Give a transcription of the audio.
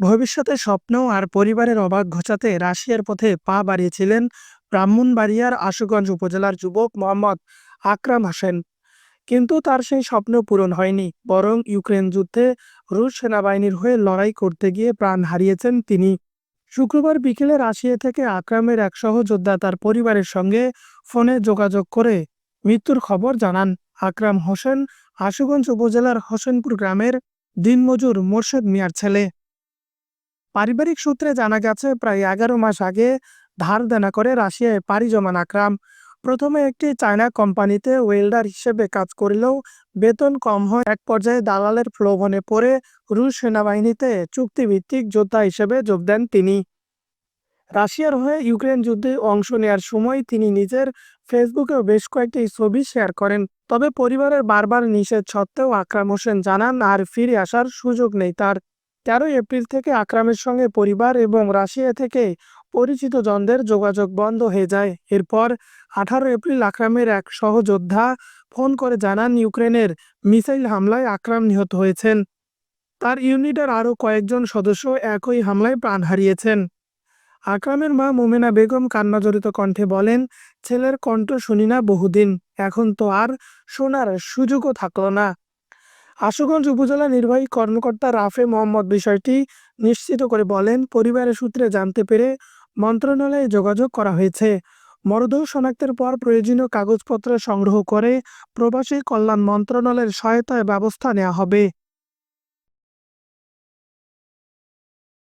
ভবিষ্যতে স্বপ্ন আর পরিবারের অবাক ঘোচাতে রাশিয়ার পথে পা বাড়িয়েছিলেন ব্রাহ্মণবাড়িয়ার আশুগঞ্জ উপজেলার যুবক মোহাম্মদ আকরাম হোসেন। কিন্তু তার সেই স্বপ্ন পূরণ হয়নি, বরং ইউক্রেন যুদ্ধে রুশ সেনাবাহিনীর হয়ে লড়াই করতে গিয়ে প্রাণ হারিয়েছেন তিনি। শুক্রবার বিকেলে রাশিয়া থেকে আকরামের এক সহযোদ্ধা তার পরিবারের সঙ্গে ফোনে যোগাযোগ করে মৃত্যুর খবর জানান। আকরাম হোসেন আশুগঞ্জ উপজেলার হোসেনপুর গ্রামের দিনমজুর মোর্শেদ মিয়ার ছেলে। পারিবারিক সূত্রে জানা গেছে, প্রায় এগারো মাস আগে ধার দেনা করে রাশিয়ায় পাড়ি জমান আকরাম। প্রথমে একটি চায়না কোম্পানিতে ওয়েল্ডার হিসেবে কাজ করলেও বেতন কম হয়। এক পর্যায়ে দালালের প্রলোভনে পড়ে রুশ সেনাবাহিনীতে চুক্তিভিত্তিক যোদ্ধা হিসেবে যোগ দেন তিনি। রাশিয়ার হয়ে ইউক্রেন যুদ্ধে অংশ নেয়ার সময় তিনি নিজের ফেসবুকেও বেশ কয়েকটি ছবি শেয়ার করেন। তবে পরিবারের বারবার নিষেধ সত্ত্বেও আকরাম হোসেন জানান, আর ফিরে আসার সুযোগ নেই তার। তেরোই এপ্রিল থেকে আকরামের সঙ্গে পরিবার এবং রাশিয়া থেকে পরিচিত জনদের যোগাযোগ বন্ধ হয়ে যায়। এরপর আঠারো এপ্রিল আকরামের এক সহযোদ্ধা ফোন করে জানান, ইউক্রেনের মিসাইল হামলায় আকরাম নিহত হয়েছেন। তার ইউনিটের আরও কয়েকজন সদস্য একই হামলায় প্রাণ হারিয়েছেন। আকরামের মা মোমেনা বেগম কান্নাজড়িত কণ্ঠে বলেন, ছেলের কণ্ঠ শুনি না বহুদিন, এখন তো আর শোনার সুযোগও থাকল না। আশুগঞ্জ উপজেলা নির্বাহী কর্মকর্তা রাফে মোহাম্মদ বিষয়টি নিশ্চিত করে বলেন, পরিবারের সূত্রে জানতে পেরে মন্ত্রণালয়ে যোগাযোগ করা হয়েছে। মরদেহ শনাক্তের পর প্রয়োজনীয় কাগজপত্র সংগ্রহ করে প্রবাসী কল্যাণ মন্ত্রণালয়ের সহায়তায় ব্যবস্থা নেওয়া হবে।